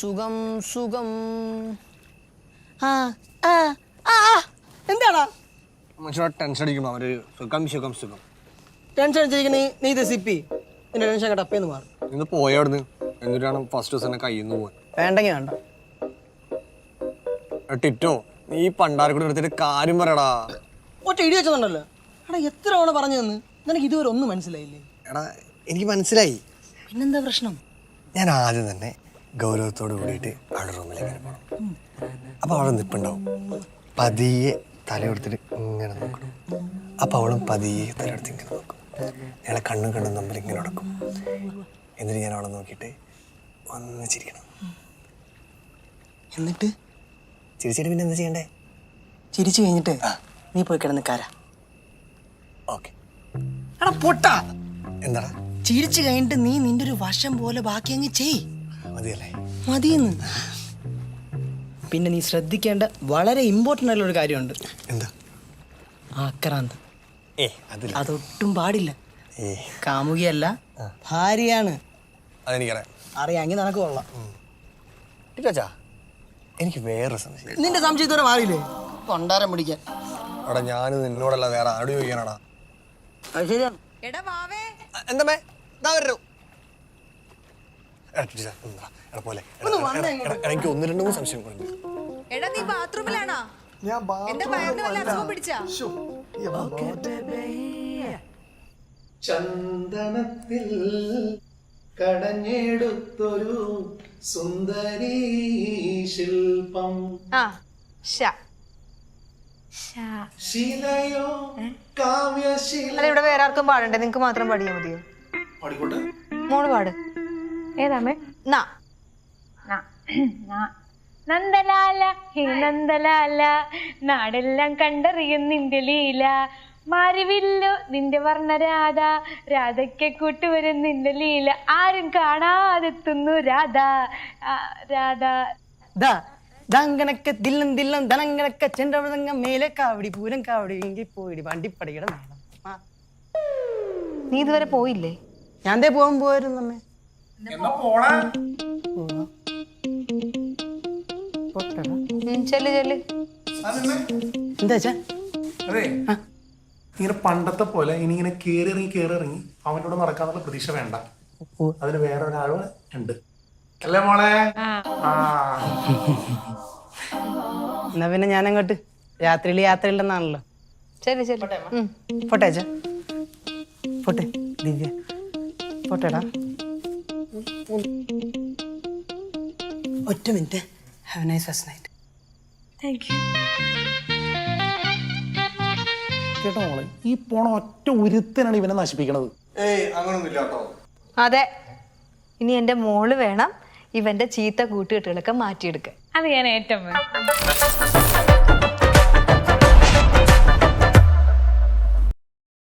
സുഖം സുഖം. ആ ആ. എന്താടാ? മനുഷ്യനെ ടെൻഷൻ അടിക്കുമ്പോൾ അവർ സുഖം സുഖം സുഖം. ടെൻഷൻ അടിച്ചിരിക്കണേ നീ ഇത് സിപ്പി നിന്റെ ടെൻഷൻ കട്ടപ്പേന്ന് മാറും. ഇന്ന് പോയവിടുന്ന് എന്നിട്ടാണ് ഫസ്റ്റ് ദിവസം എന്നെ കയ്യിൽ നിന്ന് പോവാൻ. വേണ്ടെങ്കിൽ വേണ്ട. ടിറ്റോ നീ പണ്ടാരെ കൂടെ എടുത്തിട്ട് കാര്യം പറയടാ. ഒറ്റ ഇടി വെച്ചതുണ്ടല്ലോ എടാ എത്ര തവണ പറഞ്ഞു തന്ന്? നിനക്ക് ഇതുവരെ ഒന്നും മനസ്സിലായില്ലേ? എടാ എനിക്ക് മനസ്സിലായി. പിന്നെന്താ പ്രശ്നം? ഞാൻ ആദ്യം തന്നെ ഗൗരവത്തോട് കൂടിയിട്ട് അവിടെ റൂമിലേക്ക് പോകണം അപ്പോൾ അവിടെ നിൽപ്പുണ്ടാവും പതിയെ തലയെടുത്തിട്ട് ഇങ്ങനെ നോക്കണം. അപ്പോൾ അവളും പതിയെ തലയെടുത്ത് ഇങ്ങനെ നോക്കും. ഞങ്ങളെ കണ്ണും കണ്ണും തമ്മിൽ ഇങ്ങനെ നടക്കും. എന്നിട്ട് ഞാൻ അവളെ നോക്കിയിട്ട് ഒന്ന് ചിരിക്കണം. എന്നിട്ട്? ചിരിച്ചിട്ട് പിന്നെ എന്താ ചെയ്യണ്ടേ? ചിരിച്ചു കഴിഞ്ഞിട്ട് നീ പോയി കിടന്ന് കാര ഓക്കെ. എടാ പൊട്ടാ. എന്താടാ? ചിരിച്ചു കഴിഞ്ഞിട്ട് നീ നിന്റെ ഒരു വശം പോലെ ബാക്കി അങ്ങ് ചെയ് മതിയല്ലേ? മതിയെന്ന്. പിന്നെ നീ ശ്രദ്ധിക്കേണ്ട വളരെ ഇമ്പോർട്ടന്റ് ആയിട്ടുള്ള ഒരു കാര്യമുണ്ട്. എന്താ? ആക്രാന്ത്. ഏ അതില്ല. അതൊട്ടും പാടില്ല. ഏ. കാമുകിയല്ല ഭാര്യയാണ്. അതെനിക്കറിയാം. അറിയാമെങ്കിൽ നിനക്ക് കൊള്ളാം. എനിക്ക് വേറെ സംശയം. നിന്റെ സംശയത്തോടെ മാറിയില്ലേ? കൊണ്ടാരം പിടിക്കാൻ. അവിടെ ഞാൻ നിന്നോടല്ല വേറെ ആട് ചോദിക്കാനാടാ. അത് ശരിയാണ്. എടാ വാവേ എന്താ മേ? ഇതാ വരൂ എടാ, ടീച്ചർ, ഒന്ന് വാ. എടാ, പോലെ. എടാ, എടാ, എടാ, എടാ, എനിക്ക് ഒന്ന് രണ്ട് മൂന്ന് സംശയം കൂടെ എടാ നീ ബാത്റൂമിലാണോ? ഞാൻ ചന്ദനത്തിൽ കടഞ്ഞെടുത്തൊരു സുന്ദരി ശില്പം. ശിലയോ കാവ്യശില ഇവിടെ വേറെ ആർക്കും പാടണ്ടേ? നിങ്ങക്ക് മാത്രം പാടിയാ മതിയോ? പാടിക്കോട്ടെ. മോൾ പാട്. ഏതാമേ നാ. നന്ദലാല ഹേ നന്ദലാല നാടെല്ലാം കണ്ടറിയും നിന്റെ ലീല. മാരിവില്ലു നിന്റെ വർണരാധ രാധയ്ക്ക് കൂട്ടുവരും നിന്റെ ലീല. ആരും കാണാതെത്തുന്നു രാധ. രാധ. ദില്ലം ദില്ലം മേലെ കാവടി പൂരം കാവടി എങ്കിൽ പോയിടി വണ്ടിപ്പടയുടെ മേളം. ആ. നീ ഇതുവരെ പോയില്ലേ? ഞാൻ ദേ പോകാൻ പോയിരുന്നു അമ്മേ. ചെല്ല് ചെല്ല്. എന്താ വെച്ചാ അതെ. ഇങ്ങനെ പണ്ടത്തെ പോലെ ഇനി ഇങ്ങനെ കേറി ഇറങ്ങി കേറി ഇറങ്ങി അവനോട് നടക്കാനുള്ള നടക്കാന്നുള്ള പ്രതീക്ഷ വേണ്ട. അതിന് വേറെ ഒരാൾ ഉണ്ട്. അല്ലേ മോളെ? ആ. എന്നാ പിന്നെ ഞാൻ അങ്ങോട്ട് രാത്രിയിൽ യാത്രയില്ലെന്നാണല്ലോ. ശരി ശരി. പോട്ടെ അച്ഛാ. പോട്ടെ ദിവ്യ. പോട്ടെടാ. ഒറ്റ minute. Have nice first night thank you കേട്ടോ മോളെ ഈ പോണ ഒറ്റ ഉരുത്തനാണ് ഇവനെ നശിപ്പിക്കണത്. ഏയ് അങ്ങനൊന്നും കേട്ടോ. അതെ. ഇനി എന്റെ മോൾ വേണം ഇവന്റെ ചീത്ത കൂട്ടുകെട്ടുകളൊക്കെ മാറ്റിയെടുക്കാൻ. അത് ഞാൻ ഏറ്റവും